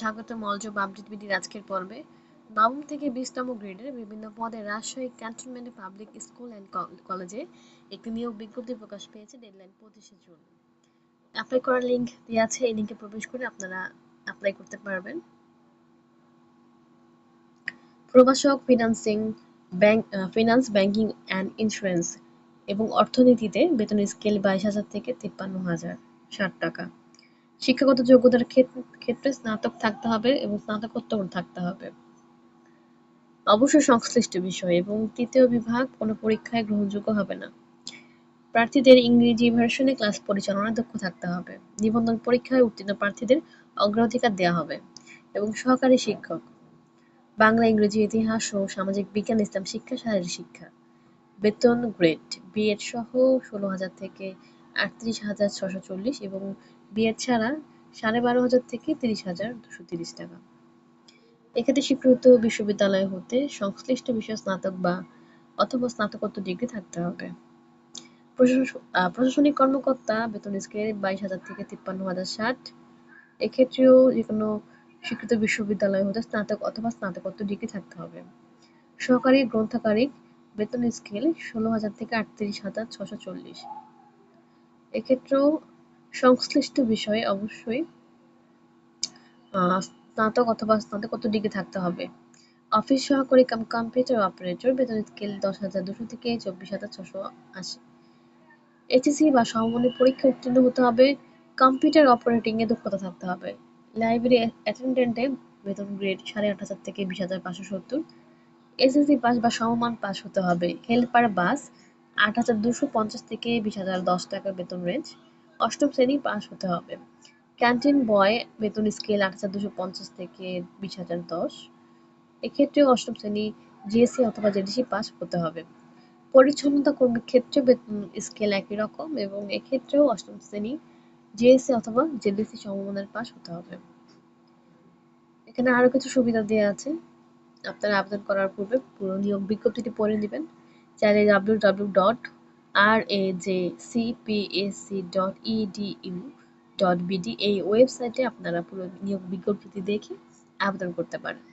স্বাগত মলজব আপডেট বিডির আজকের পর্বে। নবম থেকে বিশতম গ্রেডের বিভিন্ন পদে Rajshahi cantonment public school and কলেজে একটি নিয়োগ বিজ্ঞপ্তি প্রকাশ পেয়েছে ডেডলাইন পঁচিশে জুন। অ্যাপ্লাই করার লিঙ্ক দেওয়া আছে, এই লিঙ্কে প্রবেশ করে আপনারা অ্যাপ্লাই করতে পারবেন। প্রভাষক financing bank finance banking and insurance এবং অর্থনীতিতে বেতন স্কেল বাইশ হাজার থেকে তিপ্পান্ন হাজার, ষাট টাকা। শিক্ষাগত যোগ্যতার ক্ষেত্রে স্নাতক থাকতে হবে এবং স্নাতকোত্তর থাকতে হবে। অবশ্যই সংশ্লিষ্ট বিষয় এবং তৃতীয় বিভাগ কোনো পরীক্ষায় গ্রহণযোগ্য হবে না। প্রার্থীদের ইংরেজি ভার্সনে ক্লাস পরিচালনায় দক্ষ থাকতে হবে। নিবন্ধন পরীক্ষায় উত্তীর্ণ প্রার্থীদের অগ্রাধিকার দেওয়া হবে এবং সহকারী শিক্ষক। বাংলা, ইংরেজি, ইতিহাস ও সামাজিক বিজ্ঞান, ইসলাম শিক্ষা, শারীরিক শিক্ষা। বেতন, গ্রেড, বিএড সহ ষোলো হাজার থেকে আটত্রিশ হাজার ছশো চল্লিশ এবং ছাড়া সাড়ে বারো হাজার থেকে তিরিশ হাজার দুশো তিরিশ টাকা। এক্ষেত্রে স্বীকৃত বিশ্ববিদ্যালয় হতে সংশ্লিষ্ট বিষয়ে স্নাতক বা অথবা স্নাতকোত্তর ডিগ্রি থাকতে হবে। প্রশাসনিক কর্মকর্তা বেতন স্কেল বাইশ হাজার থেকে তিপ্পান্ন হাজার ষাট। এক্ষেত্রেও যে কোনো স্বীকৃত বিশ্ববিদ্যালয় হতে স্নাতক অথবা স্নাতকোত্তর ডিগ্রি থাকতে হবে। সহকারী গ্রন্থাগারিক বেতন স্কেল ষোলো হাজার থেকে আটত্রিশ হাজার ছশো চল্লিশ। এক্ষেত্রেও সংশ্লিষ্ট বিষয়ে অবশ্যই স্নাতক অথবা স্নাতকোত্তর ডিগ্রি থাকতে হবে। অফিস সহকারী কাম, কম্পিউটার অপারেটর বেতন স্কেল দশ হাজার দুশো থেকে চব্বিশ হাজার ছশো আশি। এইচএসসি বা সমমানের পরীক্ষা উত্তীর্ণ হতে হবে, কম্পিউটার অপারেটিং এ দক্ষতা থাকতে হবে। লাইব্রেরি অ্যাটেন্ডেন্টে বেতন গ্রেড সাড়ে আট হাজার থেকে বিশ হাজার পাঁচশো সত্তর। এসএসসি পাস বা সমমান পাস হতে হবে। হেল্পার বাস আট হাজার দুশো পঞ্চাশ থেকে বিশ হাজার দশ টাকা বেতন রেঞ্জ অষ্টম শ্রেণি পাস হতে হবে। ক্যান্টিন বয় বেতন স্কেল আট হাজার দুশো পঞ্চাশ থেকে বিশ হাজার দশ। এক্ষেত্রেও অষ্টম শ্রেণি জিএসসি অথবা জেডিসি পাস হতে হবে। পরিচ্ছন্নতা কর্মীর ক্ষেত্রে বেতন স্কেল একই রকম এবং এক্ষেত্রেও অষ্টম শ্রেণি জিএসসি অথবা জেডিসি সমমানের পাস হতে হবে। এখানে আরও কিছু সুবিধা দেওয়া আছে। আপনারা আবেদন করার পূর্বে পুরো নিয়োগ বিজ্ঞপ্তিটি পড়ে নেবেন। চাইলে ডাব্লিউ ডাব্লিউ ডট বিডি এই ওয়েবসাইটে আপনারা পুরো নিয়োগ বিজ্ঞপ্তি দেখে আবেদন করতে পারেন।